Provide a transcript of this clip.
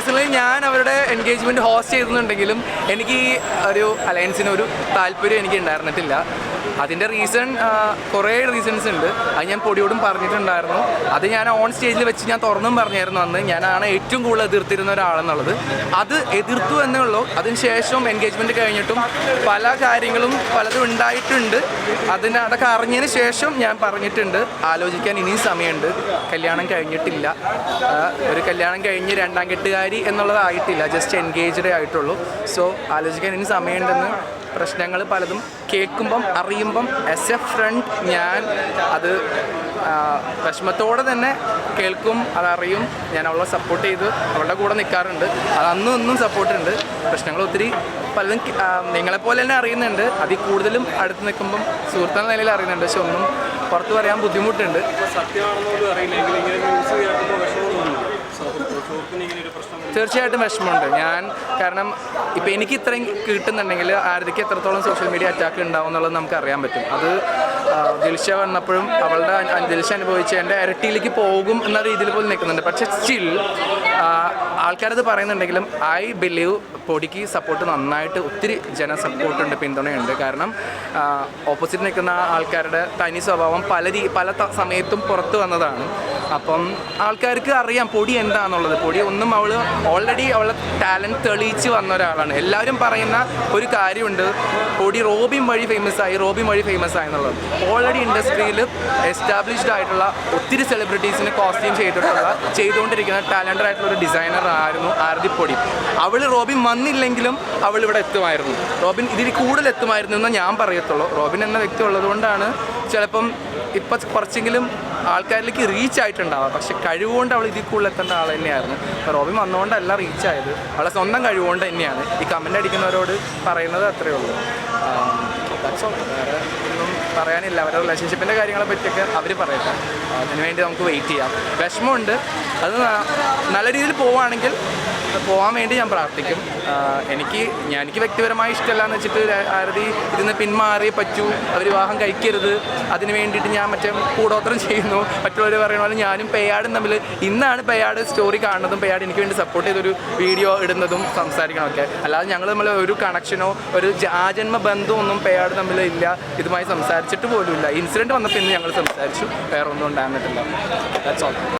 Personally ഞാൻ അവരുടെ engagement host ചെയ്തിട്ടുണ്ടെങ്കിലും എനിക്ക് ഒരു അലയൻസിന് ഒരു താല്പര്യം എനിക്ക് ഉണ്ടായിരുന്നിട്ടില്ല. അതിന്റെ റീസൺ കുറേ റീസൺസ് ഉണ്ട്. അത് ഞാൻ പൊടിയോടും പറഞ്ഞിട്ടുണ്ടായിരുന്നു. അത് ഞാൻ ഓൺ സ്റ്റേജിൽ വെച്ച് ഞാൻ തുറന്നും പറഞ്ഞായിരുന്നു അന്ന്. ഞാനാണ് ഏറ്റവും കൂടുതൽ എതിർത്തിരുന്ന ഒരാളെന്നുള്ളത്. അത് എതിർത്തു എന്നുള്ളൂ അതിനുശേഷം അതിന് ശേഷം എൻഗേജ്മെന്റ് കഴിഞ്ഞിട്ടും പല കാര്യങ്ങളും പലതും ഉണ്ടായിട്ടുണ്ട്. അതിന് അതൊക്കെ അറിഞ്ഞതിന് ശേഷം ഞാൻ പറഞ്ഞിട്ടുണ്ട്. ആലോചിക്കാൻ ഇനിയും സമയമുണ്ട്. കല്യാണം കഴിഞ്ഞിട്ടില്ല. ഒരു കല്യാണം കഴിഞ്ഞ് രണ്ടാം കെട്ടുകാരി എന്നുള്ളതായിട്ടില്ല. ജസ്റ്റ് എൻഗേജ്ഡേ ആയിട്ടുള്ളൂ. സോ ആലോചിക്കാൻ ഇനി സമയമുണ്ടെന്ന് പ്രശ്നങ്ങൾ പലതും കേൾക്കുമ്പം അറിയുമ്പം ആസ് എ ഫ്രണ്ട് ഞാൻ അത് വിഷമത്തോടെ തന്നെ കേൾക്കും അതറിയും ഞാൻ അവളെ സപ്പോർട്ട് ചെയ്ത് അവളുടെ കൂടെ നിൽക്കാറുണ്ട് അത് അന്നും ഇന്നും സപ്പോർട്ടുണ്ട് പ്രശ്നങ്ങൾ ഒത്തിരി പലതും നിങ്ങളെപ്പോലെ തന്നെ അറിയുന്നുണ്ട്. അതിൽ കൂടുതലും അടുത്ത് നിൽക്കുമ്പം സുഹൃത്തെന്ന നിലയിൽ അറിയുന്നുണ്ട്. പക്ഷെ ഒന്നും പുറത്ത് പറയാൻ ബുദ്ധിമുട്ടുണ്ട്. സത്യമാണെന്നോട് അറിയില്ലെങ്കിൽ ഇങ്ങനെ ന്യൂസ് കേൾക്കുമ്പോൾ വിഷമമൊന്നുമില്ല തീർച്ചയായിട്ടും വിഷമമുണ്ട്. ഞാൻ കാരണം ഇപ്പം എനിക്ക് ഇത്രയും കിട്ടുന്നുണ്ടെങ്കിൽ ആരതിക്ക് എത്രത്തോളം സോഷ്യൽ മീഡിയ അറ്റാക്ക് ഉണ്ടാവും എന്നുള്ളത് നമുക്ക് അറിയാൻ പറ്റും. അത് ദിൽഷ വന്നപ്പോഴും അവളുടെ ദിൽഷ അനുഭവിച്ച എന്റെ ഇരട്ടിയിലേക്ക് പോകും എന്ന രീതിയിൽ പോലും നിൽക്കുന്നുണ്ട്. പക്ഷെ സ്റ്റിൽ ആൾക്കാരത് പറയുന്നുണ്ടെങ്കിലും ഐ ബിലീവ് പൊടിക്ക് സപ്പോർട്ട് നന്നായിട്ട് ഒത്തിരി ജന സപ്പോർട്ടുണ്ട് പിന്തുണയുണ്ട്. കാരണം ഓപ്പോസിറ്റ് നിൽക്കുന്ന ആൾക്കാരുടെ തനി സ്വഭാവം പല രീ പല സമയത്തും പുറത്ത് വന്നതാണ്. അപ്പം ആൾക്കാർക്ക് അറിയാം പൊടി എന്താണെന്നുള്ളത് പൊടി ഒന്നും അവൾ ഓൾറെഡി അവളെ ടാലന്റ് തെളിയിച്ച് വന്ന ഒരാളാണ്. എല്ലാവരും പറയുന്ന ഒരു കാര്യമുണ്ട്. പൊടി റോബിൻ വഴി ഫേമസ് ആയി റോബിൻ വഴി ഫേമസ് ആയി എന്നുള്ളത്. ഓൾറെഡി ഇൻഡസ്ട്രിയിൽ എസ്റ്റാബ്ലിഷ്ഡ് ആയിട്ടുള്ള ഒത്തിരി സെലിബ്രിറ്റീസിന് കോസ്റ്റ്യൂം ചെയ്തിട്ടുള്ള ചെയ്തുകൊണ്ടിരിക്കുന്ന ടാലന്റഡ് ആയിട്ടുള്ള ഒരു ഡിസൈനർ ആയിരുന്നു ആരതി പൊടി. അവൾ റോബിൻ വന്നില്ലെങ്കിലും അവൾ ഇവിടെ എത്തുമായിരുന്നു. റോബിൻ ഇതിൽ കൂടുതൽ എത്തുമായിരുന്നു എന്ന് ഞാൻ പറയത്തുള്ളൂ. റോബിൻ എന്ന വ്യക്തി ഉള്ളതുകൊണ്ടാണ് ചിലപ്പം ഇപ്പം കുറച്ചെങ്കിലും ആൾക്കാരിലേക്ക് റീച്ച് ആയിട്ടുണ്ടാവാം. പക്ഷെ കഴിവുകൊണ്ട് അവൾ ഇതിൽ കൂടുതൽ എത്തേണ്ട ആൾ തന്നെയായിരുന്നു. അപ്പോൾ റോബിൻ വന്നുകൊണ്ടല്ല റീച്ച് ആയത്. അവളെ സ്വന്തം കഴിവുകൊണ്ട് തന്നെയാണ്. ഈ കമന്റ് അടിക്കുന്നവരോട് പറയുന്നത് അത്രയേ ഉള്ളൂ. വേറെ ഒന്നും പറയാനില്ല. അവരുടെ റിലേഷൻഷിപ്പിന്റെ കാര്യങ്ങളെ പറ്റിയൊക്കെ അവർ പറയട്ടെ. അതിനുവേണ്ടി നമുക്ക് വെയിറ്റ് ചെയ്യാം. വിഷമമുണ്ട്. അത് നല്ല രീതിയിൽ പോവുകയാണെങ്കിൽ പോകാൻ വേണ്ടി ഞാൻ പ്രാർത്ഥിക്കും. എനിക്ക് ഞാൻ എനിക്ക് വ്യക്തിപരമായി ഇഷ്ടമല്ല എന്ന് വെച്ചിട്ട് ആരതി ഇതിന്ന് പിന്മാറിയേ പറ്റൂ. അവർ വിവാഹം കഴിക്കരുത്. അതിന് വേണ്ടിയിട്ട് ഞാൻ മറ്റേ കൂടോത്രം ചെയ്യുന്നു. മറ്റുള്ളവർ പറയുന്ന പോലെ ഞാനും പെയ്യാടും തമ്മിൽ ഇന്നാണ് പേയാട് സ്റ്റോറി കാണുന്നതും പേയാട് എനിക്ക് വേണ്ടി സപ്പോർട്ട് ചെയ്തൊരു വീഡിയോ ഇടുന്നതും സംസാരിക്കണമൊക്കെ. അല്ലാതെ ഞങ്ങൾ തമ്മിൽ ഒരു കണക്ഷനോ ഒരു ആജന്മ ബന്ധമൊന്നും പേയാട് തമ്മിൽ ഇല്ല. ഇതുമായി സംസാരിച്ചിട്ട് പോലും ഇല്ല ഇൻസിഡന്റ് വന്നപ്പോൾ ഇന്ന് ഞങ്ങൾ സംസാരിച്ചു. വേറെ ഒന്നും ഉണ്ടാകുന്നിട്ടില്ല ദാറ്റ്സ് ഓൾ